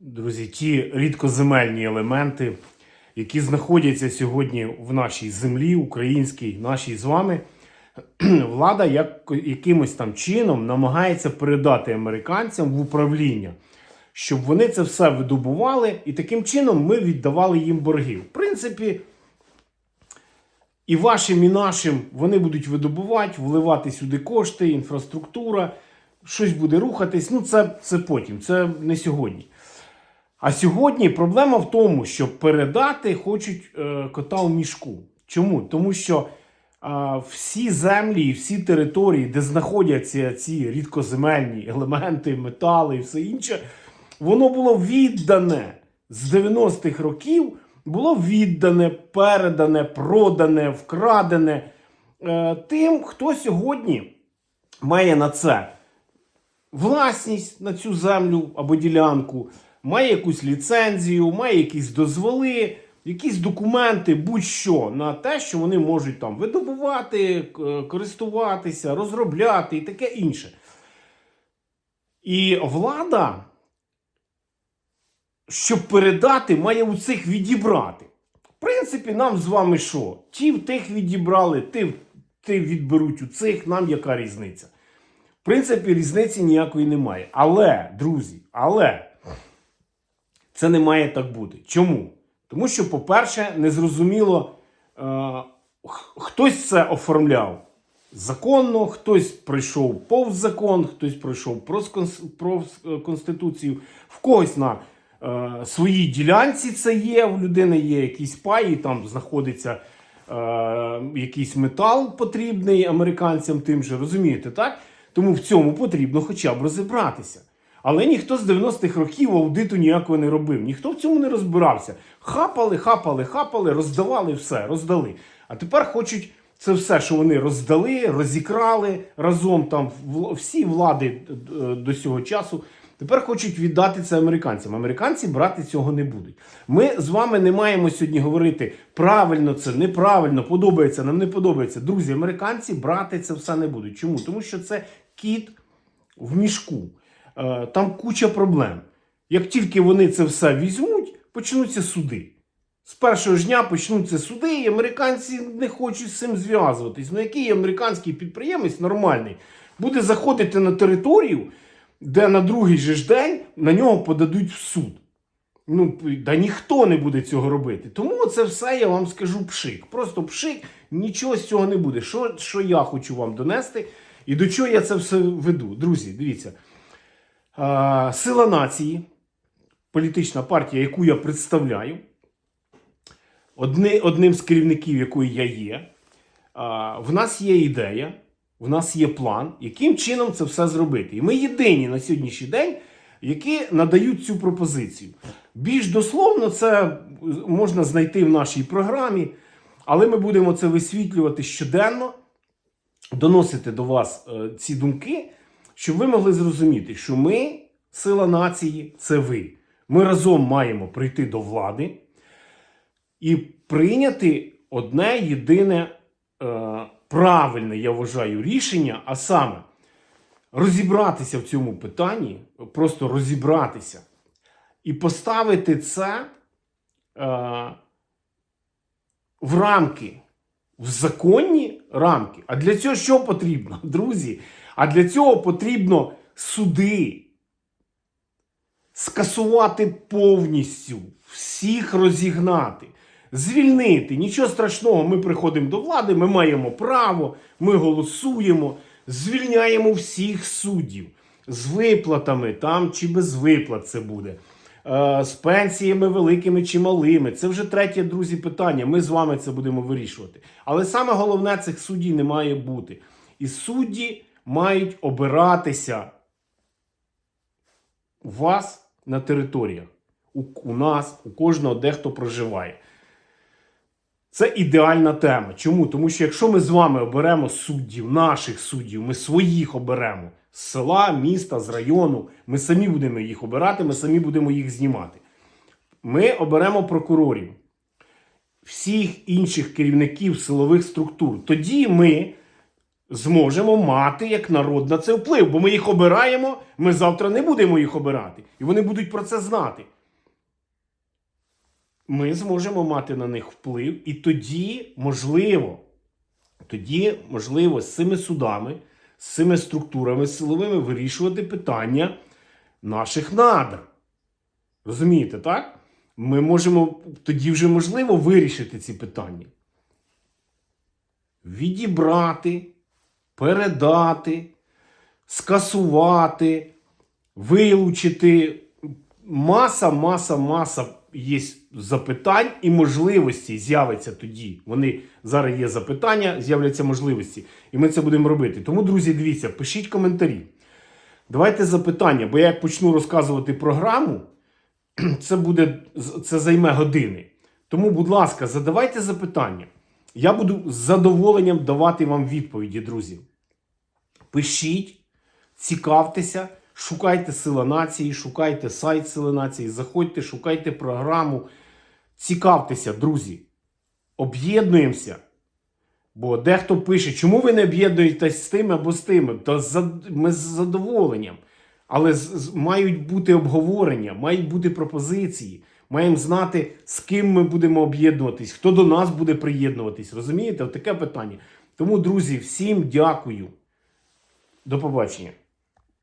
друзі, ті рідкоземельні елементи, які знаходяться сьогодні в нашій землі, українській, нашій з вами, влада як, якимось там чином намагається передати американцям в управління, щоб вони це все видобували, і таким чином ми віддавали їм борги. В принципі, і вашим, і нашим вони будуть видобувати, вливати сюди кошти, інфраструктура, щось буде рухатись. Ну, це, це потім, це не сьогодні. А сьогодні проблема в тому, що передати хочуть е, кота у мішку. Чому? Тому що е, всі землі і всі території, де знаходяться ці рідкоземельні елементи, метали і все інше, воно було віддане з 90-х років, було віддане, передане, продане, вкрадене е, тим, хто сьогодні має на це власність на цю землю або ділянку, має якусь ліцензію, має якісь дозволи, якісь документи, будь-що на те, що вони можуть там видобувати, користуватися, розробляти і таке інше. І влада, щоб передати, має у цих відібрати. В принципі, нам з вами що? Ті в тих відібрали, в- ті відберуть у цих, нам яка різниця? В принципі, різниці ніякої немає. Але, друзі, але це не має так бути. Чому? Тому що, по-перше, незрозуміло, е, хтось це оформляв законно, хтось пройшов повз закон, хтось пройшов проз, е, конституцію, в когось на е, своїй ділянці це є, в людини є якісь паї, там знаходиться е, якийсь метал потрібний американцям тим же, розумієте, так? Тому в цьому потрібно хоча б розібратися. Але ніхто з 90-х років аудиту ніякого не робив, ніхто в цьому не розбирався. Хапали, хапали, хапали, роздавали все, роздали. А тепер хочуть це все, що вони роздали, розікрали разом там всі влади е, до цього часу. Тепер хочуть віддати це американцям. Американці брати цього не будуть. Ми з вами не маємо сьогодні говорити правильно це, неправильно, подобається, нам не подобається. Друзі, американці брати це все не будуть. Чому? Тому що це кіт в мішку. Е, Там куча проблем. Як тільки вони це все візьмуть, почнуться суди. З першого ж дня почнуться суди, і американці не хочуть з цим зв'язуватись. Ну який американський підприємець нормальний буде заходити на територію, де на другий же ж день на нього подадуть в суд? Ну, да ніхто не буде цього робити. Тому це все я вам скажу пшик. Просто пшик, нічого з цього не буде. Що, що я хочу вам донести і до чого я це все веду? Друзі, дивіться. Сила нації, політична партія, яку я представляю, одни, одним з керівників якої я є, в нас є ідея, в нас є план, яким чином це все зробити. І ми єдині на сьогоднішній день, які надають цю пропозицію. Більш дословно це можна знайти в нашій програмі, але ми будемо це висвітлювати щоденно, доносити до вас е, ці думки, щоб ви могли зрозуміти, що ми, сила нації, це ви. Ми разом маємо прийти до влади і прийняти одне єдине е, правильне, я вважаю, рішення, а саме розібратися в цьому питанні, просто розібратися і поставити це е, в рамки, в законні рамки. А для цього що потрібно, друзі? А для цього потрібно суди скасувати повністю, всіх розігнати, звільнити. Нічого страшного, ми приходимо до влади, ми маємо право, ми голосуємо, звільняємо всіх суддів з виплатами там чи без виплат це буде. Е, З пенсіями великими чи малими. Це вже третє, друзі, питання. Ми з вами це будемо вирішувати. Але саме головне, цих суддів не має бути. І судді мають обиратися у вас на територіях, у, у нас, у кожного дехто проживає. Це ідеальна тема. Чому? Тому що якщо ми з вами оберемо суддів, наших суддів, ми своїх оберемо з села, міста, з району, ми самі будемо їх обирати, ми самі будемо їх знімати. Ми оберемо прокурорів, всіх інших керівників силових структур. Тоді ми зможемо мати як народ на це вплив, бо ми їх обираємо, ми завтра не будемо їх обирати. І вони будуть про це знати. Ми зможемо мати на них вплив, і тоді, можливо, тоді, можливо, з цими судами, з цими структурами силовими вирішувати питання наших надр. Розумієте, так? Ми можемо тоді вже можливо вирішити ці питання. Відібрати, передати, скасувати, вилучити. Маса, маса, маса є запитань і можливості з'явиться тоді. Вони зараз є запитання, з'являться можливості. І ми це будемо робити. Тому, друзі, дивіться, пишіть коментарі. Давайте запитання, бо я як почну розказувати програму, це буде це займе години. Тому, будь ласка, задавайте запитання. Я буду з задоволенням давати вам відповіді, друзі. Пишіть, цікавтеся, шукайте Сила нації, шукайте сайт Сили нації, заходьте, шукайте програму. Цікавтеся, друзі. Об'єднуємося. Бо дехто пише, чому ви не об'єднуєтесь з тим або з тими? Та ми з задоволенням. Але мають бути обговорення, мають бути пропозиції. Маємо знати, з ким ми будемо об'єднуватись, хто до нас буде приєднуватись. Розумієте? От таке питання. Тому, друзі, всім дякую. До побачення.